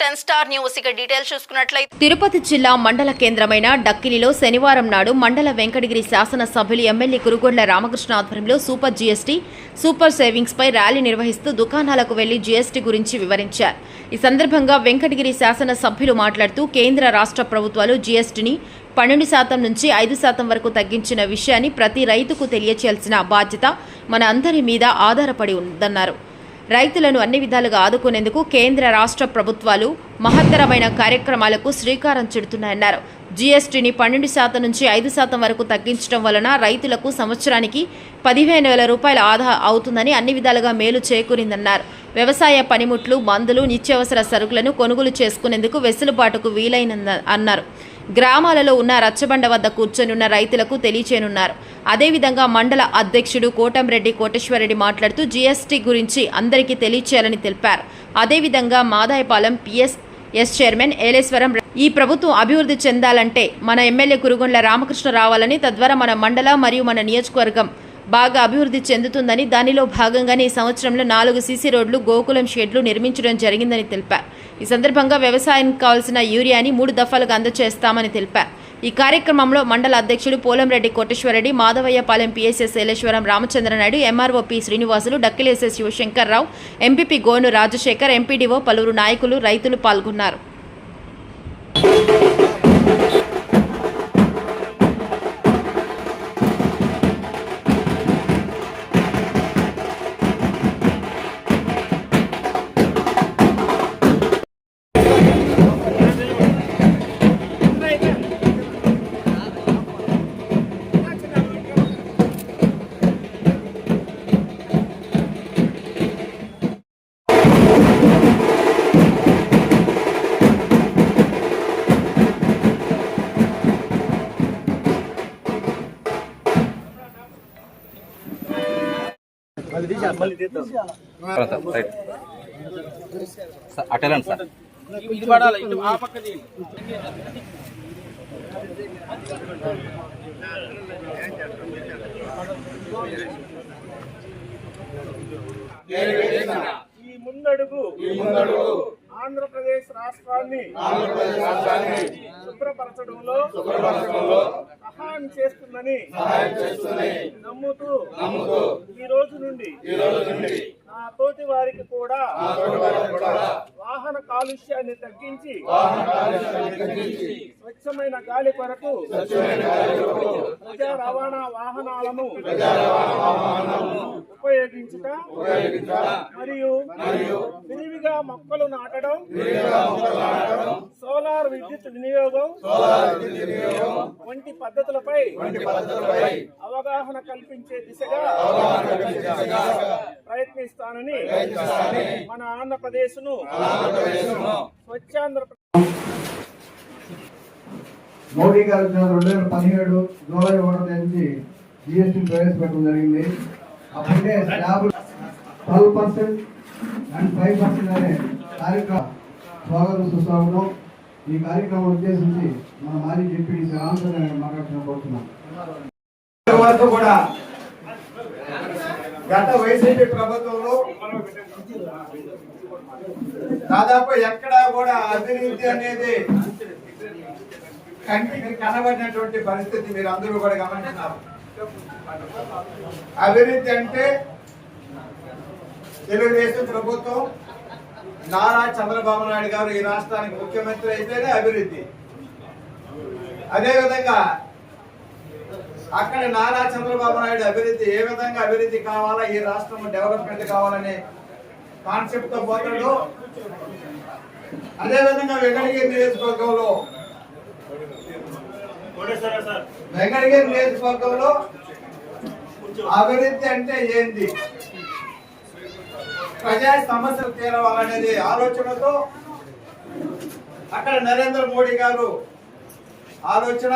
Ten star news. ఇక details చూసుకున్నట్లయితే తిరుపతి జిల్లా మండల కేంద్రమైన డక్కిలిలో శనివారం నాడు మండల వెంకటగిరి శాసనసభ్యులు ఎమ్మెల్యే కురుగొండ్ల రామకృష్ణ ఆధ్వర్యంలో సూపర్ జీఎస్టీ సూపర్ సేవింగ్స్ పై ర్యాలీ నిర్వహిస్తూ దుకాణాలకు వెళ్ళి జీఎస్టీ గురించి వివరించారు. ఈ సందర్భంగా వెంకటగిరి శాసనసభ్యులు మాట్లాడుతూ కేంద్ర రాష్ట్ర ప్రభుత్వాలు జీఎస్టీని పన్నెండు శాతం నుంచి ఐదు శాతం వరకు తగ్గించిన విషయాన్ని ప్రతి రైతుకు తెలియచేయాల్సిన బాధ్యత మన అందరి మీద ఆధారపడి ఉందన్నారు. రైతులను అన్ని విధాలుగా ఆదుకునేందుకు కేంద్ర రాష్ట్ర ప్రభుత్వాలు మహత్తరమైన కార్యక్రమాలకు శ్రీకారం చుడుతున్నాయన్నారు. జీఎస్టీని పన్నెండు శాతం నుంచి ఐదు శాతం వరకు తగ్గించడం వలన రైతులకు సంవత్సరానికి పదిహేను వేల రూపాయల ఆదా అవుతుందని అన్ని విధాలుగా మేలు చేకూరిందన్నారు. వ్యవసాయ పనిముట్లు మందులు నిత్యావసర సరుకులను కొనుగోలు చేసుకునేందుకు వెసులుబాటుకు వీలైన అన్నారు. గ్రామాలలో ఉన్న రచ్చబండ వద్ద కూర్చొని ఉన్న రైతులకు తెలియచేయనున్నారు. అదేవిధంగా మండల అధ్యక్షుడు కోటంరెడ్డి కోటేశ్వరరెడ్డి మాట్లాడుతూ జీఎస్టీ గురించి అందరికీ తెలియచేయాలని తెలిపారు. అదేవిధంగా Madayapalem PS S chairman Eleswaram ఈ ప్రభుత్వం అభివృద్ధి చెందాలంటే మన ఎమ్మెల్యే కురుగొండ్ల రామకృష్ణ రావాలని తద్వారా మన మండల మరియు మన నియోజకవర్గం బాగా అభివృద్ధి చెందుతుందని దానిలో భాగంగానే ఈ సంవత్సరంలో నాలుగు సీసీ రోడ్లు గోకులం షెడ్లు నిర్మించడం జరిగిందని తెలిపారు. ఈ సందర్భంగా వ్యవసాయానికి కావాల్సిన యూరియాని మూడు దఫాలుగా అందజేస్తామని తెలిపారు. ఈ కార్యక్రమంలో మండల అధ్యక్షుడు పోలంరెడ్డి కోటేశ్వరరెడ్డి మాధవయ్యపాలెం పిఎస్ఎస్ శైలేశ్వరం రామచంద్రనాయుడు నాయుడు ఎంఆర్ఓపి శ్రీనివాసులు డక్కిలేసే శివశంకర్రావు ఎంపీపీ గోను రాజశేఖర్ ఎంపీడీఓ పలువురు నాయకులు రైతులు పాల్గొన్నారు. అటెలండి సార్. ఇది పడాలి ఇటు ఆ పక్కది ఈ ముందడుగు. ఆంధ్రప్రదేశ్ రాష్ట్రాన్ని శుభ్రపరచడంలో సహాయం చేస్తుందని నమ్ముతూ ఈ రోజు నుండి నా తోటి వారికి కూడా వాహన కాలుష్యాన్ని తగ్గించి స్వచ్ఛమైన గాలి కొరకు ప్రజా రవాణా వాహనాలను ఉపయోగించుట మరియు విరివిగా మొక్కలు నాటడం సోలార్ విద్యుత్ వినియోగం వంటి పద్ధతులపై అవగాహన కల్పించే దిశగా ప్రయత్నిస్తానని మన ఆంధ్రప్రదేశ్ను స్వచ్ఛాంధ్ర మోడీ గారు రెండు వేల పదిహేడు జూలై ఒకటో తేదీ జిఎస్టీ ప్రవేశపెట్టడం జరిగింది. అప్పుడే slab twelve percent and five percent అనే కార్యక్రమం స్వాగతం సుస్వాగతం ఈ కార్యక్రమం ఉద్దేశించి మన మాజీ డిప్యూటీ రామచంద్ర గారు మాట్లాడుతున్న. కూడా గత వైసీపీ ప్రభుత్వంలో దాదాపు ఎక్కడా కూడా అభివృద్ధి అనేది కంటికి కనబడినటువంటి పరిస్థితి మీరు అందరూ కూడా గమనిస్తున్నారు. అభివృద్ధి అంటే తెలుగుదేశం ప్రభుత్వం నారా చంద్రబాబు నాయుడు గారు ఈ రాష్ట్రానికి ముఖ్యమంత్రి అయితేనే అభివృద్ధి అదేవిధంగా అక్కడ నారా చంద్రబాబు నాయుడు అభివృద్ధి ఏ విధంగా అభివృద్ధి కావాలా ఈ రాష్ట్రం డెవలప్మెంట్ కావాలనే కాన్సెప్ట్తో పోతాడు అదే విధంగా వెంకటగిరి నియోజకవర్గంలో వెంకటగిరి నియోజకవర్గంలో అభివృద్ధి అంటే ఏంది? ప్రజా సమస్యలు తీరవాలనేది ఆలోచనతో అక్కడ నరేంద్ర మోడీ గారు ఆలోచన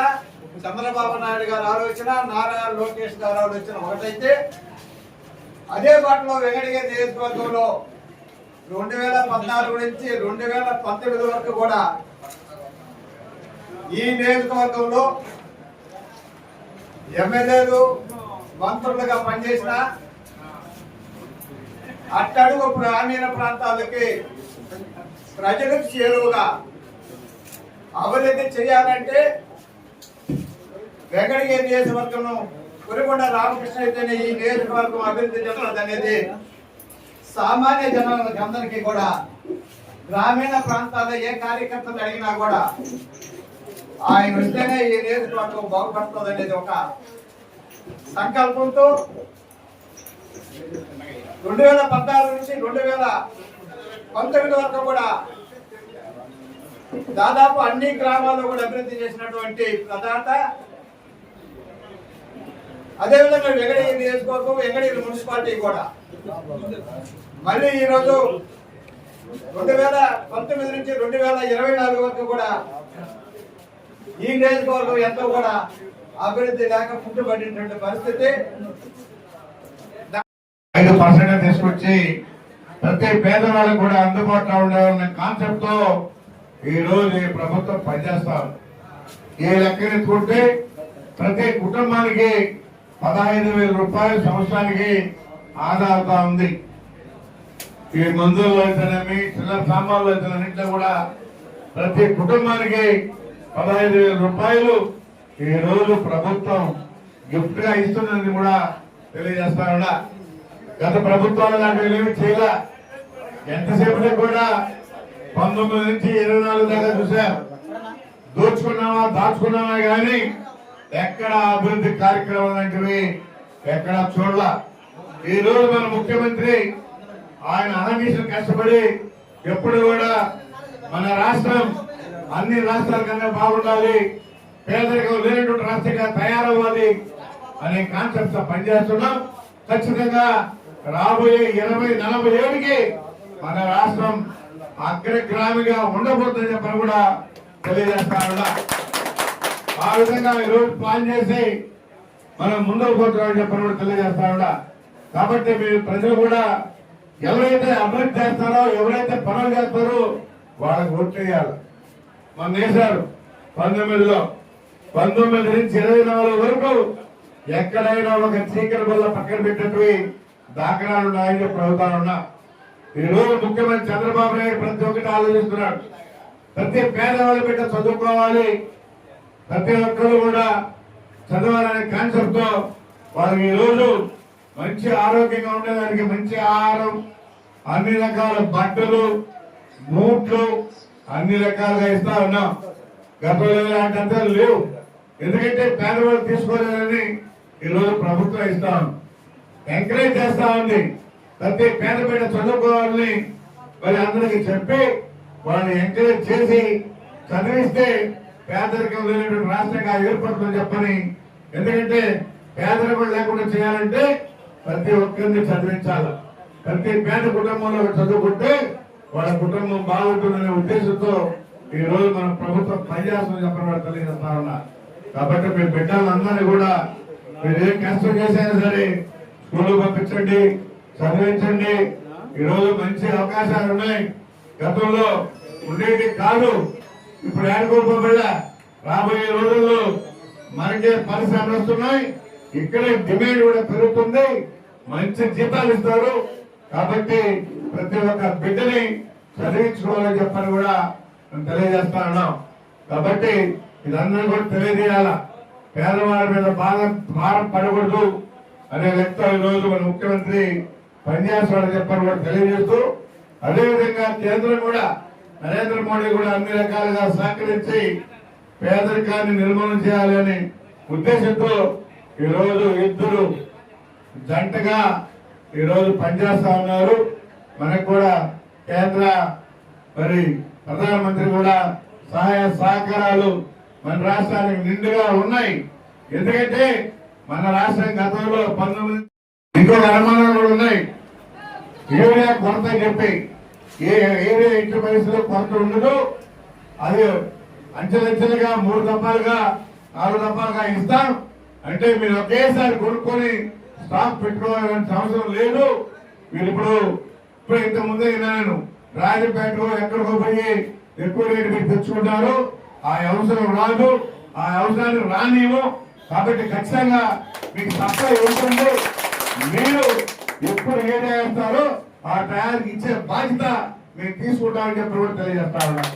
చంద్రబాబు నాయుడు గారి ఆలోచన నారా లోకేష్ గారి ఆలోచన ఒకటైతే అదే బాటలో వెంకటగిరి నియోజకవర్గంలో రెండు వేల పద్నాలుగు నుంచి రెండు వేల పంతొమ్మిది వరకు కూడా ఈ నియోజకవర్గంలో ఎమ్మెల్యేలు మంత్రులుగా పనిచేసిన అట్టడుగు గ్రామీణ ప్రాంతాలకి ప్రజలకు చేరువుగా అభివృద్ధి చేయాలంటే వెంకటగిరి నియోజకవర్గం కురికొండ రామకృష్ణ అయితేనే ఈ నియోజకవర్గం అభివృద్ధి చెందడం అనేది సామాన్య జనాలకు అందరికీ కూడా గ్రామీణ ప్రాంతాల్లో ఏ కార్యకర్తలు అడిగినా కూడా ఆయన వస్తేనే ఈ నియోజకవర్గం బాగుపడుతుంది అనేది ఒక సంకల్పంతో రెండు వేల పద్నాలుగు నుంచి రెండు వేల పంతొమ్మిది వరకు కూడా దాదాపు అన్ని గ్రామాల్లో కూడా అభివృద్ధి చేసినటువంటి ప్రదాత అదేవిధంగా వెంకటగిరి నియోజకవర్గం వెంకటగిరి మున్సిపాలిటీ కూడా. మళ్ళీ ఈరోజు రెండు వేల పంతొమ్మిది నుంచి రెండు వేల ఇరవై నాలుగు వరకు కూడా ఈ నియోజకవర్గం ఎంతో కూడా అభివృద్ధి లేక పుట్టుబడినటువంటి పరిస్థితి. ఐదు పర్సెంట్ తీసుకొచ్చి ప్రతి పేదవాళ్ళకు కూడా అందుబాటులో ఉండాలనే కాన్సెప్ట్తో ఈ రోజు ఈ ప్రభుత్వం పనిచేస్తారు ఈ లెక్కని చూస్తే ప్రతి కుటుంబానికి పదహైదు వేల రూపాయలు సంవత్సరానికి ఆదా అవుతా ఉంది. ఈ మందుల్లో అయితేనేమి చిన్న సామాన్లు అయితేనే కూడా ప్రతి కుటుంబానికి పదహైదు వేల రూపాయలు ఈ రోజు ప్రభుత్వం గిఫ్ట్గా ఇస్తుందని కూడా తెలియజేస్తానున్నా గత ప్రభుత్వాలు లాంటివి ఏమి చేయలే. ఎంతసేపటి కూడా పంతొమ్మిది నుంచి ఇరవై నాలుగు దాకా చూసాం దోచుకున్నావా దాచుకున్నావా కానీ ఎక్కడ అభివృద్ధి కార్యక్రమం లాంటివి ఎక్కడ చూడాల. ఈ రోజు మన ముఖ్యమంత్రి ఆయన అహర్నిశలు కష్టపడి ఎప్పుడు కూడా మన రాష్ట్రం అన్ని రాష్ట్రాల కన్నా బాగుండాలి పేదరికం లేనటువంటి రాష్ట్రంగా తయారవ్వాలి అనే కాన్సెప్ట్తో పనిచేస్తున్నాం. ఖచ్చితంగా రాబోయే ఇరవై నలభై ఏడుకి మన రాష్ట్రం అగ్రగ్రామిగా ఉండబోతుందని చెప్పని కూడా తెలియజేస్తా ఉన్నా. ఆ విధంగా ఈ రోజు ప్లాన్ చేసి మనం ముందుకు పోతున్నామని చెప్పని కూడా తెలియజేస్తా కాబట్టి మీరు ప్రజలు కూడా ఎవరైతే అభివృద్ధి చేస్తారో ఎవరైతే పనులు చేస్తారో వాళ్ళకి ఓటు చేయాలి మన వేశారు పంతొమ్మిదిలో. పంతొమ్మిది నుంచి ఇరవై నాలుగు వరకు ఎక్కడైనా ఒక చీకటి వల్ల పక్కన పెట్టినవి దాఖలాలు ఉన్నాయని చెప్పి ప్రభుత్వాలు ఉన్నా. ఈ రోజు ముఖ్యమంత్రి చంద్రబాబు నాయుడు ప్రతి ఒక్కటి ఆలోచిస్తున్నాడు. ప్రతి పేదవాళ్ళ బిడ్డ చదువుకోవాలి ప్రతి ఒక్కరు కూడా చదవాలనే కాన్సెప్ట్తో వాళ్ళకి ఈరోజు మంచి ఆరోగ్యంగా ఉండేదానికి మంచి ఆహారం అన్ని రకాల బట్టలు బూట్లు అన్ని రకాలుగా ఇస్తా ఉన్నాం. గతంలో ఇలాంటి అంశాలు లేవు. ఎందుకంటే పేదవాళ్ళు తీసుకోలేదని ఈ రోజు ప్రభుత్వం ఇస్తా ఉంది. ఎంకరేజ్ చేస్తా ఉంది. ప్రతి పేద బిడ్డ చదువుకోవాలని మరి అందరికి చెప్పి వాళ్ళని ఎంకరేజ్ చేసి చదివిస్తే పేదరికం లేనటువంటి రాష్ట్రంగా ఏర్పడుతుందని చెప్పని. ఎందుకంటే పేదరికం లేకుండా చేయాలంటే ప్రతి ఒక్కరిని చదివించాలి. ప్రతి పేద కుటుంబంలో చదువుకుంటే వాళ్ళ కుటుంబం బాగుంటుందనే ఉద్దేశంతో ఈ రోజు మన ప్రభుత్వం పనిచేస్తుందని చెప్పని తెలియదు తెలియజేస్తా ఉన్నా. కాబట్టి మీ బిడ్డలందరినీ కూడా మీరు ఏం కష్టం చేసైనా సరే స్కూల్ పంపించండి చదివించండి. ఈ రోజు మంచి అవకాశాలు ఉన్నాయి గతంలో ఉండేటి కాదు. ఇప్పుడు ఏడుకోకపోయా రాబోయే రోజుల్లో మనకే పరిశ్రమలు వస్తున్నాయి. ఇక్కడే డిమాండ్ కూడా పెరుగుతుంది. మంచి జీతాలు ఇస్తారు. కాబట్టి ప్రతి ఒక్క బిడ్డని చదివించుకోవాలని చెప్పని కూడా మేము తెలియజేస్తా ఉన్నాం. కాబట్టి ఇదందరూ కూడా తెలియజేయాల? పేదవాడి మీద భారం భారం పడకూడదు అనే లెక్క ఈరోజు రోజు మన ముఖ్యమంత్రి పనిచేస్తాడని చెప్పని కూడా తెలియజేస్తూ అదేవిధంగా కేంద్రం కూడా నరేంద్ర మోడీ కూడా అన్ని రకాలుగా సహకరించి పేదరికాన్ని నిర్మూలన చేయాలని ఉద్దేశంతో ఈరోజు ఇద్దరు జంటగా ఈరోజు పనిచేస్తా ఉన్నారు. మనకు కూడా కేంద్ర మరి ప్రధానమంత్రి కూడా సహాయ సహకారాలు మన రాష్ట్రానికి నిండుగా ఉన్నాయి. ఎందుకంటే మన రాష్ట్రం గతంలో పంతొమ్మిది ఇంకొక అనుమానాలు కూడా ఉన్నాయి. యూరియా కొరత చెప్పి? ఏ ఏరియా ఇంటి కొరత ఉండదు అది అంచెలంచెలుగా మూడు దఫాలుగా నాలుగు దఫాలుగా ఇస్తాం అంటే మీరు ఒకేసారి కొనుక్కొని స్టాక్ పెట్టుకోవాల్సిన అవసరం లేదు. మీరు ఇప్పుడు ఇప్పుడు ఇంత ముందే విన్నాను రాజపేటలో ఎక్కడికో పోయి ఎక్కువ రేటు మీరు తెచ్చుకుంటారు. ఆ అవసరం రాదు. ఆ అవసరాన్ని రానివ్వు. కాబట్టి ఖచ్చితంగా మీకు సప్లై ఉంటుంది. మీరు ఎప్పుడు ఏ ఆ టయానికి ఇచ్చే బాధ్యత మేము తీసుకుంటామని చెప్పి కూడా తెలియజేస్తా ఉన్నాం